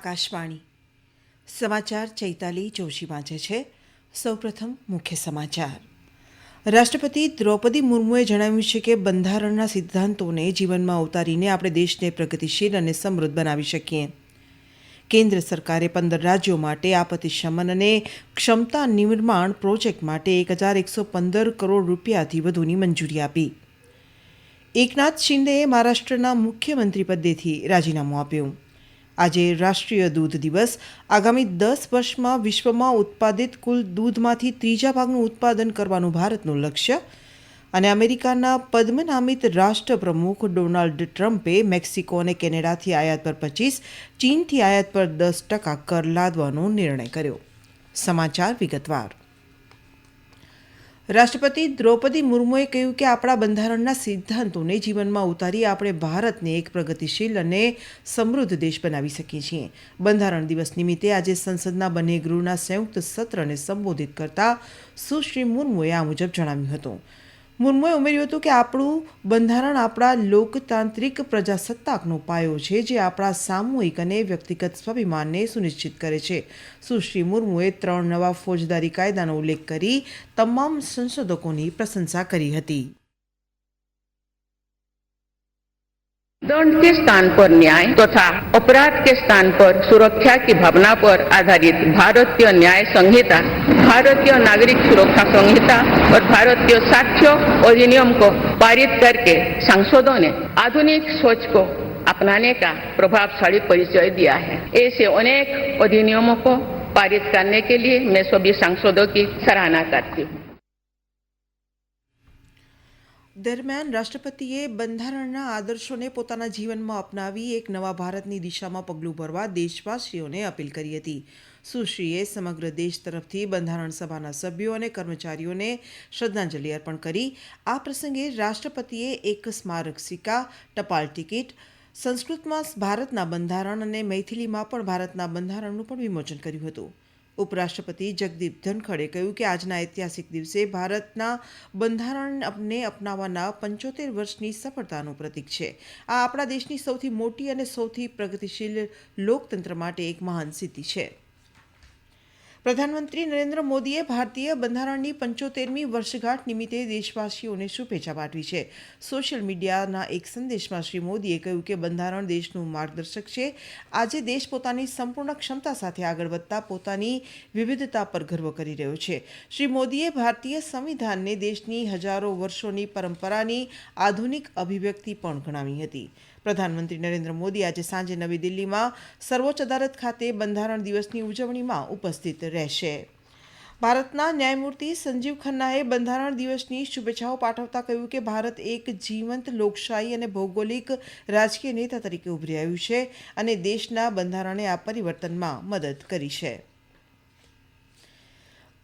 આકાશવાણી. સમાચાર ચૈતાલી જોશી વાંચે છે. સૌપ્રથમ મુખ્ય સમાચાર. રાષ્ટ્રપતિ દ્રૌપદી મુર્મુએ જણાવ્યું છે કે બંધારણના સિદ્ધાંતોને જીવનમાં ઉતારીને આપણે દેશને પ્રગતિશીલ અને સમૃદ્ધ બનાવી શકીએ. કેન્દ્ર સરકારે પંદર રાજ્યો માટે આપત્તિ શમન અને ક્ષમતા નિર્માણ પ્રોજેક્ટ માટે એક હજાર એકસો પંદર કરોડ રૂપિયાથી વધુની મંજૂરી આપી. એકનાથ શિંદેએ મહારાષ્ટ્રના મુખ્યમંત્રી પદેથી રાજીનામું આપ્યું. આજે રાષ્ટ્રીય દૂધ દિવસ. આગામી દસ વર્ષમાં વિશ્વમાં ઉત્પાદિત કુલ દૂધમાંથી ત્રીજા ભાગનું ઉત્પાદન કરવાનું ભારતનું લક્ષ્ય. અને અમેરિકાના પદ્મનામિત રાષ્ટ્રપ્રમુખ ડોનાલ્ડ ટ્રમ્પે મેક્સિકો અને કેનેડાથી આયાત પર પચીસ, ચીનથી આયાત પર દસ ટકા કર લાદવાનો નિર્ણય કર્યો. સમાચાર વિગતવાર. રાષ્ટ્રપતિ દ્રૌપદી મુર્મુએ કહ્યું કે આપણા બંધારણના સિદ્ધાંતોને જીવનમાં ઉતારી આપણે ભારતને એક પ્રગતિશીલ અને સમૃદ્ધ દેશ બનાવી શકીએ છીએ. બંધારણ દિવસ નિમિત્તે આજે સંસદના બંને ગૃહના સંયુક્ત સત્રને સંબોધિત કરતા સુશ્રી મુર્મુએ આ મુજબ જણાવ્યું હતું. મુર્મુએ ઉમેર્યું હતું કે આપણું બંધારણ આપણા લોકતાંત્રિક પ્રજાસત્તાકનો પાયો છે, જે આપણા સામૂહિક અને વ્યક્તિગત સ્વાભિમાનને સુનિશ્ચિત કરે છે. સુશ્રી મુર્મુએ ત્રણ નવા ફોજદારી કાયદાનો ઉલ્લેખ કરી તમામ સંશોધકોની પ્રશંસા કરી હતી. दंड के स्थान पर न्याय तथा तो अपराध के स्थान पर सुरक्षा की भावना पर आधारित भारतीय न्याय संहिता, भारतीय नागरिक सुरक्षा संहिता और भारतीय साक्ष्य अधिनियम को पारित करके सांसदों ने आधुनिक सोच को अपनाने का प्रभावशाली परिचय दिया है। ऐसे अनेक अधिनियमों को पारित करने के लिए मैं सभी सांसदों की सराहना करती हूँ। દરમિયાન રાષ્ટ્રપતિએ બંધારણના આદર્શોને પોતાના જીવનમાં અપનાવી એક નવા ભારતની દિશામાં પગલું ભરવા દેશવાસીઓને અપીલ કરી હતી. સુશ્રીએ સમગ્ર દેશ તરફથી બંધારણ સભાના સભ્યો અને કર્મચારીઓને શ્રદ્ધાંજલિ અર્પણ કરી. આ પ્રસંગે રાષ્ટ્રપતિએ એક સ્મારક સિક્કા, ટપાલ ટિકિટ સંસ્કૃતમાં ભારતના બંધારણ અને મૈથિલીમાં પણ ભારતના બંધારણનું પણ વિમોચન કર્યું હતું. ઉપરાષ્ટ્રપતિ જગદીપ ધનખડે કહ્યું કે આજના ઐતિહાસિક દિવસે ભારતના બંધારણને અપનાવવાના પંચોતેર વર્ષની સફળતાનું પ્રતીક છે. આ આપણા દેશની સૌથી મોટી અને સૌથી પ્રગતિશીલ લોકતંત્ર માટે એક મહાન સિદ્ધિ છે. પ્રધાનમંત્રી નરેન્દ્ર મોદીએ ભારતીય બંધારણની પંચોતેરમી વર્ષગાંઠ નિમિત્તે દેશવાસીઓને શુભેચ્છા પાઠવી છે. સોશિયલ મીડિયાના એક સંદેશમાં શ્રી મોદીએ કહ્યું કે બંધારણ દેશનું માર્ગદર્શક છે. આજે દેશ પોતાની સંપૂર્ણ ક્ષમતા સાથે આગળ વધતા પોતાની વિવિધતા પર ગર્વ કરી રહ્યો છે. શ્રી મોદીએ ભારતીય સંવિધાનને દેશની હજારો વર્ષોની પરંપરાની આધુનિક અભિવ્યક્તિ પણ ગણાવી હતી. પ્રધાનમંત્રી નરેન્દ્ર મોદી આજે સાંજે નવી દિલ્હીમાં સર્વોચ્ચ અદાલત ખાતે બંધારણ દિવસની ઉજવણીમાં ઉપસ્થિત રહેશે. ભારતના ન્યાયમૂર્તિ સંજીવ ખન્નાએ બંધારણ દિવસની શુભેચ્છાઓ પાઠવતા કહ્યું કે ભારત એક જીવંત, લોકશાહી અને ભૌગોલિક રાજકીય નેતા તરીકે ઉભરી આવ્યું છે અને દેશના બંધારણે આ પરિવર્તનમાં મદદ કરી છે.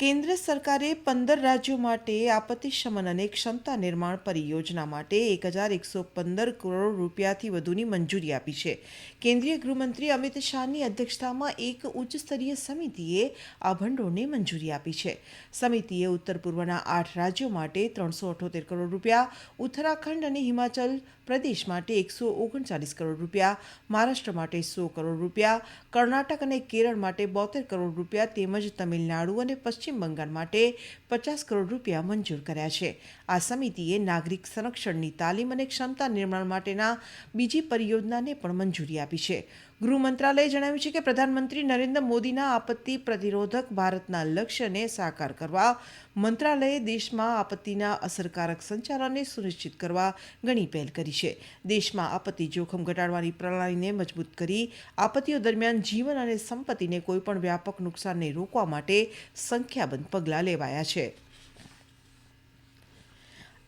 કેન્દ્ર સરકારે પંદર રાજ્યો માટે આપત્તિ શમન અને ક્ષમતા નિર્માણ પરિયોજના માટે એક હજાર એકસો પંદર કરોડ રૂપિયાથી વધુની મંજૂરી આપી છે. કેન્દ્રીય ગૃહમંત્રી અમિત શાહની અધ્યક્ષતામાં એક ઉચ્ચ સ્તરીય સમિતિએ આ ભંડોળને મંજૂરી આપી છે. સમિતિએ ઉત્તર પૂર્વના આઠ રાજ્યો માટે ત્રણસો અઠોતેર કરોડ રૂપિયા, ઉત્તરાખંડ અને હિમાચલ પ્રદેશ માટે એકસો ઓગણચાલીસ કરોડ રૂપિયા, મહારાષ્ટ્ર માટે સો કરોડ રૂપિયા, કર્ણાટક અને કેરળ માટે બોતેર કરોડ રૂપિયા તેમજ તમિલનાડુ અને પશ્ચિમ બંગાળ માટે પચાસ કરોડ રૂપિયા મંજૂર કર્યા છે. આ સમિતિએ નાગરિક સંરક્ષણની તાલીમ અને ક્ષમતા નિર્માણ માટેના બીજી પરિયોજનાને પણ મંજૂરી આપી છે. ગૃહ મંત્રાલયે જણાવ્યું છે કે પ્રધાનમંત્રી નરેન્દ્ર મોદીના આપત્તિ પ્રતિરોધક ભારતના લક્ષ્યને સાકાર કરવા, મંત્રાલયે દેશમાં આપત્તિના અસરકારક સંચાલનને સુનિશ્ચિત કરવા ઘણી પહેલ કરી છે. દેશમાં આપત્તિ જોખમ ઘટાડવાની પ્રણાલીને મજબૂત કરી, આપત્તિઓ દરમિયાન જીવન અને સંપત્તિને કોઈપણ વ્યાપક નુકસાનને રોકવા માટે સંખ્યાબંધ પગલાં લેવાયા છે.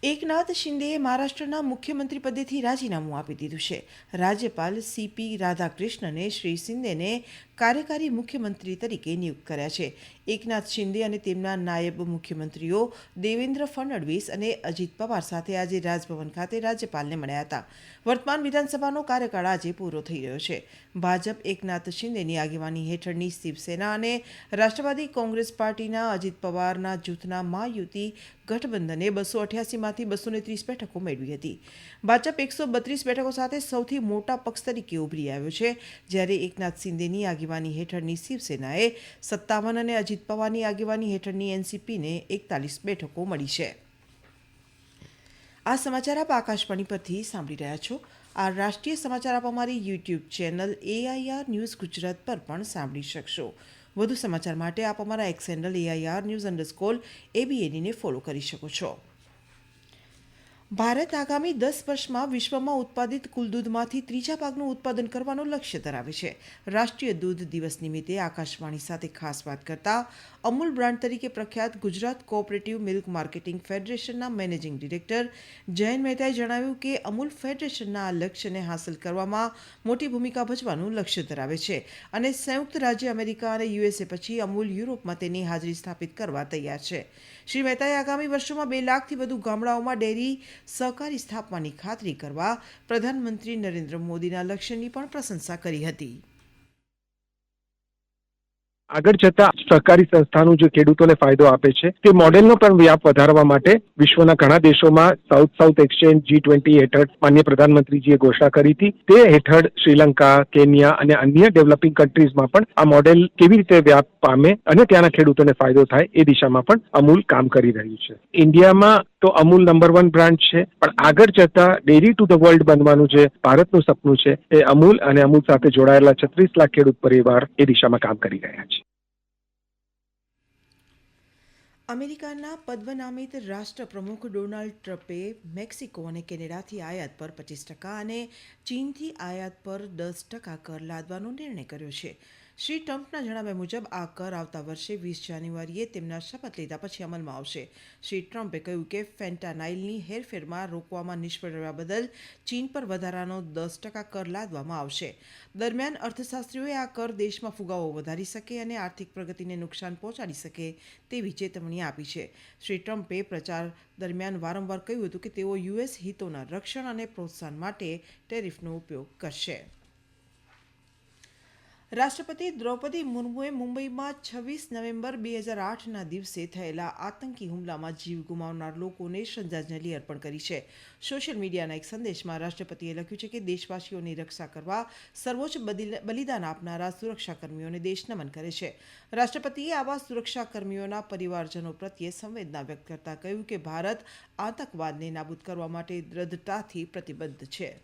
એકનાથ શિંદેએ મહારાષ્ટ્રના મુખ્યમંત્રી પદેથી રાજીનામું આપી દીધું છે. રાજ્યપાલ સીપી રાધાકૃષ્ણને શ્રી શિંદેને કાર્યકારી મુખ્યમંત્રી તરીકે નિયુક્ત કર્યા છે. એકનાથ શિંદે અને તેમના નાયબ મુખ્યમંત્રીઓ દેવેન્દ્ર ફડણવીસ અને અજીત પવાર સાથે આજે રાજભવન ખાતે રાજ્યપાલને મળ્યા હતા. વર્તમાન વિધાનસભાનો કાર્યકાળ આજે પૂરો થઈ રહ્યો છે. ભાજપ એકનાથ શિંદેની આગેવાની હેઠળની શિવસેના અને રાષ્ટ્રવાદી કોંગ્રેસ પાર્ટીના અજીત પવારના જૂથના મહાયુતિ ગઠબંધને બસો અઠ્યાસીમાં બેઠકમાંથી બસો ત્રીસ બેઠકો મેળવી હતી. ભાજપ એકસો બત્રીસ બેઠકો સાથે સૌથી મોટા પક્ષ તરીકે ઉભરી આવ્યો છે. જ્યારે એકનાથ શિંદેની આગેવાની હેઠળની શિવસેનાએ સત્તાવન અને અજીત પવારની આગેવાની હેઠળની એનસીપીને એકતાલીસ બેઠકો મળી છે. આ સમાચાર આપ આકાશવાણી પરથી સાંભળી રહ્યા છો. આ રાષ્ટ્રીય સમાચાર આપ અમારી YouTube channel AIR news Gujarat પર પણ સાંભળી શકશો. વધુ સમાચાર માટે આપ અમારા X handle AIR news underscore એબીએનને follow કરી શકો છો. ભારત આગામી દસ વર્ષમાં વિશ્વમાં ઉત્પાદિત કુલ દૂધમાંથી ત્રીજા ભાગનું ઉત્પાદન કરવાનું લક્ષ્ય ધરાવે છે. રાષ્ટ્રીય દૂધ દિવસ નિમિત્તે આકાશવાણી સાથે ખાસ વાત કરતા અમૂલ બ્રાન્ડ તરીકે પ્રખ્યાત ગુજરાત કોઓપરેટિવ મિલ્ક માર્કેટિંગ ફેડરેશનના મેનેજિંગ ડિરેક્ટર જયંત મહેતાએ જણાવ્યું કે અમૂલ ફેડરેશનના આ લક્ષ્યને હાંસલ કરવામાં મોટી ભૂમિકા ભજવાનું લક્ષ્ય ધરાવે છે અને સંયુક્ત રાજ્ય અમેરિકા અને યુએસએ પછી અમૂલ યુરોપમાં તેની હાજરી સ્થાપિત કરવા તૈયાર છે. શ્રી મહેતાએ આગામી વર્ષોમાં બે લાખથી વધુ ગામડાઓમાં ડેરી સહકારી સ્થાપવાની ખાતરી કરવા પ્રધાનમંત્રી નરેન્દ્ર મોદીના લક્ષ્યની પણ પ્રશંસા કરી હતી. આગળ જતા સહકારી સંસ્થાનું જે ખેડૂતોને ફાયદો આપે છે, તે મોડેલનો પણ વ્યાપ વધારવા માટે વિશ્વના ઘણા દેશોમાં south south exchange G twenty હેઠળ માન્ય પ્રધાનમંત્રીજીએ ઘોષણા કરી હતી. તે હેઠળ શ્રીલંકા, કેન્યા અને અન્ય ડેવલપિંગ કન્ટ્રીઝમાં પણ આ મોડેલ કેવી રીતે વ્યાપ પામે અને ત્યાંના ખેડૂતોને ફાયદો થાય એ દિશામાં પણ અમૂલ કામ કરી રહ્યું છે. ઇન્ડિયામાં તો અમૂલ નંબર વન બ્રાન્ડ છે, પણ આગળ જતા ડેરી ટુ ધ વર્લ્ડ બનવાનું જે ભારતનું સપનું છે, એ અમૂલ અને અમૂલ સાથે જોડાયેલા છત્રીસ લાખ ખેડૂત પરિવાર એ દિશામાં કામ કરી રહ્યા છે. અમેરિકાના પદ્મનામિત રાષ્ટ્રપ્રમુખ ડોનાલ્ડ ટ્રમ્પે મેક્સિકો અને કેનેડાથી આયાત પર પચીસ ટકા અને ચીનથી આયાત પર દસ ટકા કર લાદવાનો નિર્ણય કર્યો છે. શ્રી ટ્રમ્પના જણાવ્યા મુજબ, આ કર આવતા વર્ષે વીસ જાન્યુઆરીએ તેમના શપથ લીધા પછી અમલમાં આવશે. શ્રી ટ્રમ્પે કહ્યું કે, ફેન્ટાનાઇલની હેરફેરમાં રોકવામાં નિષ્ફળ રહ્યા બદલ ચીન પર વધારાનો દસ ટકા કર લાદવામાં આવશે. દરમિયાન અર્થશાસ્ત્રીઓએ આ કર દેશમાં ફુગાવો વધારી શકે અને આર્થિક પ્રગતિને નુકસાન પહોંચાડી શકે તેવી ચેતવણી આપી છે. શ્રી ટ્રમ્પે પ્રચાર દરમિયાન વારંવાર કહ્યું હતું કે, તેઓ યુએસ હિતોના રક્ષણ અને પ્રોત્સાહન માટે ટેરિફનો ઉપયોગ કરશે. રાષ્ટ્રપતિ દ્રૌપદી મુર્મુએ મુંબઈમાં છવ્વીસ નવેમ્બર બે હજાર આઠના દિવસે થયેલા આતંકી હુમલામાં જીવ ગુમાવનાર લોકોને શ્રદ્ધાંજલિ અર્પણ કરી છે. સોશિયલ મીડિયાના એક સંદેશમાં રાષ્ટ્રપતિએ લખ્યું છે કે દેશવાસીઓની રક્ષા કરવા સર્વોચ્ચ બલિદાન આપનારા સુરક્ષાકર્મીઓને દેશ નમન કરે છે. રાષ્ટ્રપતિએ આવા સુરક્ષાકર્મીઓના પરિવારજનો પ્રત્યે સંવેદના વ્યક્ત કરતા કહ્યું કે ભારત આતંકવાદને નાબૂદ કરવા માટે દ્રઢતાથી પ્રતિબદ્ધ છે.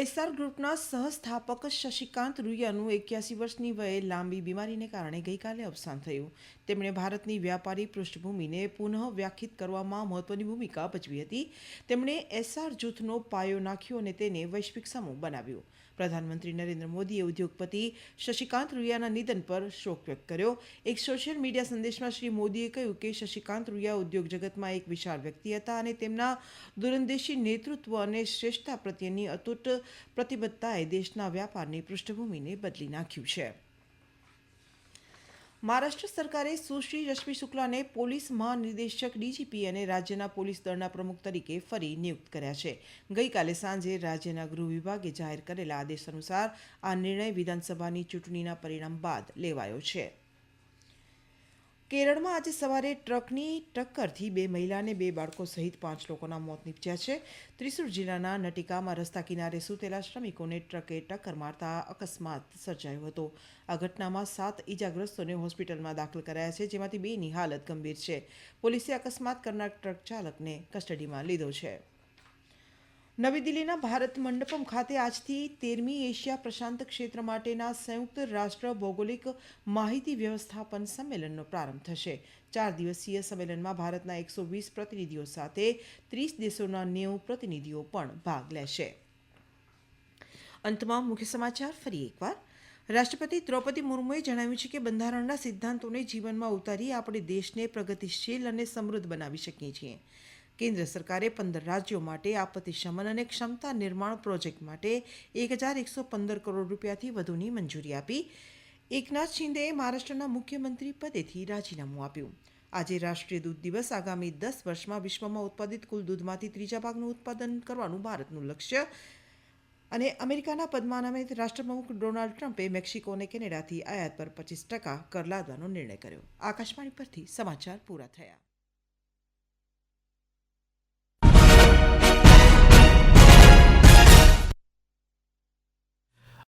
એસઆર ગ્રુપના સહસ્થાપક શશિકાંત રૂયાનું એક્યાસી વર્ષની વયે લાંબી બીમારીને કારણે ગઈકાલે અવસાન થયું. તેમણે ભારતની વ્યાપારી પૃષ્ઠભૂમિને પુનઃ વ્યાખ્યાયિત કરવામાં મહત્વની ભૂમિકા ભજવી હતી. તેમણે એસઆર જૂથનો પાયો નાખ્યો અને તેને વૈશ્વિક સમૂહ બનાવ્યો. પ્રધાનમંત્રી નરેન્દ્ર મોદીએ ઉદ્યોગપતિ શશિકાંત રૂયાના નિધન પર શોક વ્યક્ત કર્યો. એક સોશિયલ મીડિયા સંદેશમાં શ્રી મોદીએ કહ્યું કે શશિકાંત રૂયા ઉદ્યોગ જગતમાં એક વિશાળ વ્યક્તિ હતા અને તેમના દૂરંદેશી નેતૃત્વ અને શ્રેષ્ઠતા પ્રત્યેની અતૂટ પ્રતિબદ્ધતાએ દેશના વ્યાપારની પૃષ્ઠભૂમિને બદલી નાખ્યું છે. મહારાષ્ટ્ર સરકારે સુશ્રી રશ્મિ શુક્લાને પોલીસ મહાનિદેશક ડીજીપી અને રાજ્યના પોલીસ દળના પ્રમુખ તરીકે ફરી નિયુક્ત કર્યા છે. ગઈકાલે સાંજે રાજ્યના ગૃહ વિભાગે જાહેર કરેલા આદેશ અનુસાર આ નિર્ણય વિધાનસભાની ચૂંટણીના પરિણામ બાદ લેવાયો છે. કેરળમાં આજે સવારે ટ્રકની ટક્કરથી બે મહિલા અને બે બાળકો સહિત પાંચ લોકોના મોત નીપજ્યા છે. ત્રિસૂર જિલ્લાના નટિકામાં રસ્તા કિનારે સૂતેલા શ્રમિકોને ટ્રકે ટક્કર મારતા અકસ્માત સર્જાયો હતો. આ ઘટનામાં સાત ઈજાગ્રસ્તોને હોસ્પિટલમાં દાખલ કરાયા છે, જેમાંથી બેની હાલત ગંભીર છે. પોલીસે અકસ્માત કરનાર ટ્રક ચાલકને કસ્ટડીમાં લીધો છે. નવી દિલ્હીના ભારત મંડપમ ખાતે આજથી તેરમી એશિયા પ્રશાંત ક્ષેત્ર માટેના સંયુક્ત રાષ્ટ્ર ભૌગોલિક માહિતી વ્યવસ્થાપન સંમેલનનો પ્રારંભ થશે. ચાર દિવસીય સંમેલનમાં ભારતના એકસો વીસ પ્રતિનિધિઓ સાથે ત્રીસ દેશોના નેવું પ્રતિનિધિઓ પણ ભાગ લેશે. અંતમાં મુખ્ય સમાચાર ફરી એકવાર. રાષ્ટ્રપતિ દ્રૌપદી મુર્મુએ જણાવ્યું છે કે બંધારણના સિદ્ધાંતોને જીવનમાં ઉતારી આપણે દેશને પ્રગતિશીલ અને સમૃદ્ધ બનાવી શકીએ છીએ. કેન્દ્ર સરકારે પંદર રાજ્યો માટે આપત્તિ શમન અને ક્ષમતા નિર્માણ પ્રોજેક્ટ માટે એક હજાર એકસો પંદર કરોડ રૂપિયાથી વધુની મંજૂરી આપી. એકનાથ શિંદેએ મહારાષ્ટ્રના મુખ્યમંત્રી પદેથી રાજીનામું આપ્યું. આજે રાષ્ટ્રીય દૂધ દિવસ આગામી દસ વર્ષમાં વિશ્વમાં ઉત્પાદિત કુલ દૂધમાંથી ત્રીજા ભાગનું ઉત્પાદન કરવાનું ભારતનું લક્ષ્ય. અને અમેરિકાના પદ્માનામિત રાષ્ટ્રપ્રમુખ ડોનાલ્ડ ટ્રમ્પે મેક્સિકો અને કેનેડાથી આયાત પર પચીસ ટકા કર લાદવાનો નિર્ણય કર્યો. આકાશવાણી પરથી સમાચાર પૂરા થયા.